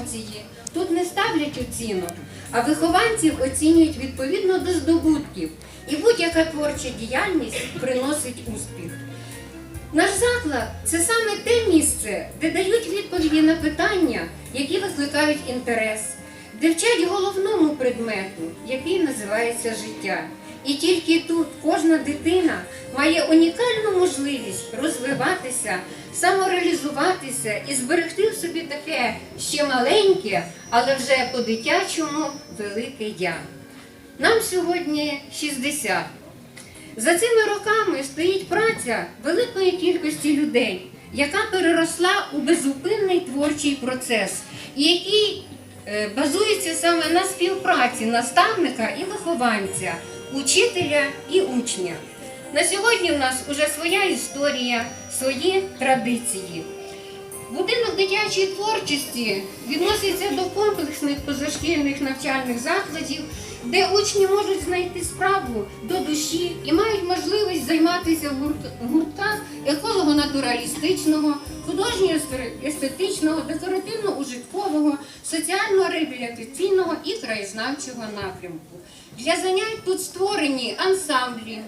емоції. Тут не ставлять оцінок, а вихованців оцінюють відповідно до здобутків. І будь-яка творча діяльність приносить успіх. Наш заклад це саме те місце, де дають відповіді на питання, які викликають інтерес, де вчать головному предмету, який називається життя. І тільки тут кожна дитина має унікальну можливість розвиватися, самореалізуватися і зберегти в собі таке ще маленьке, але вже по-дитячому велике я. Нам сьогодні 60. За цими роками стоїть праця великої кількості людей, яка переросла у безупинний творчий процес, який е, базується саме на співпраці наставника і вихованця, учителя і учня. На сьогодні в нас вже своя історія, свої традиції. Будинок дитячої творчості відноситься до комплексних позашкільних навчальних закладів, де учні можуть знайти справу до душі і мають можливість займатися в гурт- в гуртках еколого-натуралістичного, художньо-естетичного, декоративно-ужиткового, соціально-реабілітаційного і краєзнавчого напрямку. Для занять тут створені ансамблі,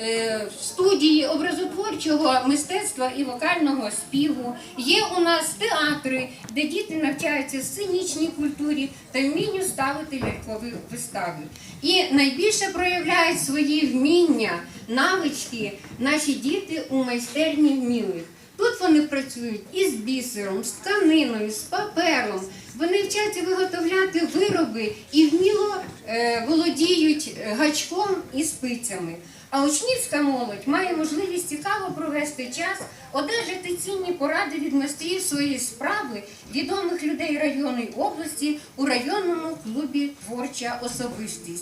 е, студії образотворчого мистецтва і вокального співу. Є у нас театри, де діти навчаються сценічній культурі та вмінню ставити лялькові вистави. І найбільше проявляють свої вміння, навички наші діти у майстерні вмілих. Тут вони працюють із бісером, з тканиною, з папером. Вони вчаться виготовляти вироби і вміло е, володіють е, гачком і спицями. А учнівська молодь має можливість цікаво провести час, одержати цінні поради від майстрів своєї справи, відомих людей району і області у районному клубі Творча особистість.